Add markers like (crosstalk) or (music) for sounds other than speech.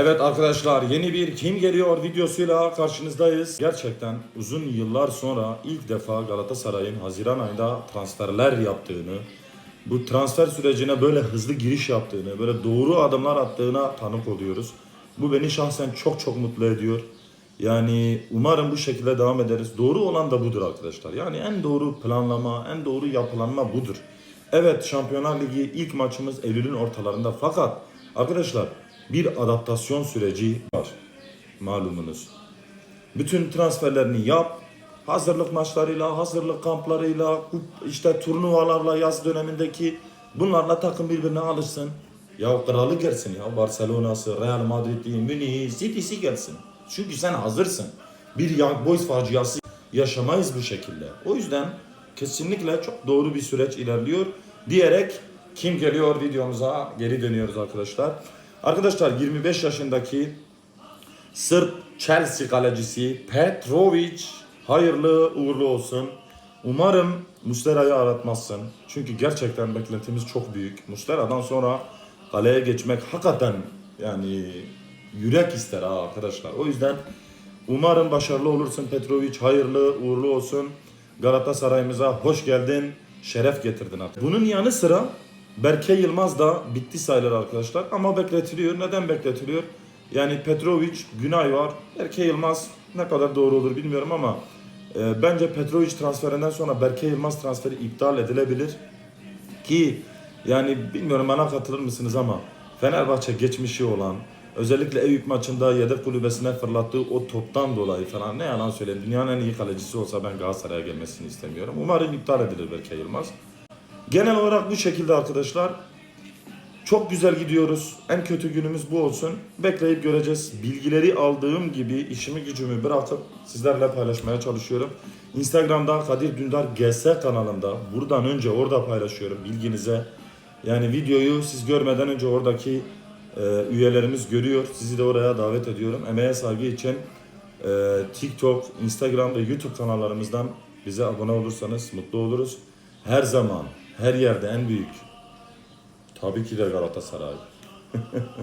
Evet arkadaşlar yeni bir Kim Geliyor videosuyla karşınızdayız. Gerçekten uzun yıllar sonra ilk defa Galatasaray'ın Haziran ayında transferler yaptığını, bu transfer sürecine böyle hızlı giriş yaptığını, böyle doğru adımlar attığına tanık oluyoruz. Bu beni şahsen çok çok mutlu ediyor. Yani umarım bu şekilde devam ederiz. Doğru olan da budur arkadaşlar. Yani en doğru planlama, en doğru yapılanma budur. Evet Şampiyonlar Ligi ilk maçımız Eylül'ün ortalarında fakat arkadaşlar bir adaptasyon süreci var malumunuz. Bütün transferlerini yap. Hazırlık maçlarıyla, hazırlık kamplarıyla, işte turnuvalarla yaz dönemindeki bunlarla takım birbirine alışsın. Ya kralı gelsin ya Barcelona'sı, Real Madrid'i, Münih'i, City'si gelsin. Çünkü sen hazırsın. Bir Young Boys faciası yaşamayız bu şekilde. O yüzden kesinlikle çok doğru bir süreç ilerliyor diyerek kim geliyor videomuza geri dönüyoruz arkadaşlar. Arkadaşlar 25 yaşındaki Sırp Chelsea kalecisi Petrovic hayırlı uğurlu olsun. Umarım Muslera'yı aratmazsın. Çünkü gerçekten beklentimiz çok büyük. Muslera'dan sonra kaleye geçmek hakikaten yani yürek ister ha arkadaşlar. O yüzden umarım başarılı olursun Petrovic. Hayırlı uğurlu olsun. Galatasaray'ımıza hoş geldin. Şeref getirdin artık. Bunun yanı sıra Berke Yılmaz da bitti sayılır arkadaşlar. Ama bekletiliyor. Neden bekletiliyor? Yani Petrovic, Günay var. Berke Yılmaz ne kadar doğru olur bilmiyorum ama e, bence Petrovic transferinden sonra Berke Yılmaz transferi iptal edilebilir. Ki yani bilmiyorum bana katılır mısınız ama Fenerbahçe geçmişi olan özellikle Eyüp maçında yedek kulübesine fırlattığı o toptan dolayı falan ne yalan söyleyeyim dünyanın en iyi kalecisi olsa ben Galatasaray'a gelmesini istemiyorum. Umarım iptal edilir Berke Yılmaz. Genel olarak bu şekilde arkadaşlar. Çok güzel gidiyoruz. En kötü günümüz bu olsun. Bekleyip göreceğiz. Bilgileri aldığım gibi işimi gücümü bırakıp sizlerle paylaşmaya çalışıyorum. Instagram'dan Kadir Dündar GS kanalında buradan önce orada paylaşıyorum bilginize. Yani videoyu siz görmeden önce oradaki e, üyelerimiz görüyor. Sizi de oraya davet ediyorum. Emeğe saygı için e, TikTok, Instagram ve YouTube kanallarımızdan bize abone olursanız mutlu oluruz. Her zaman, her yerde en büyük Tabii ki de Galatasaray. (laughs)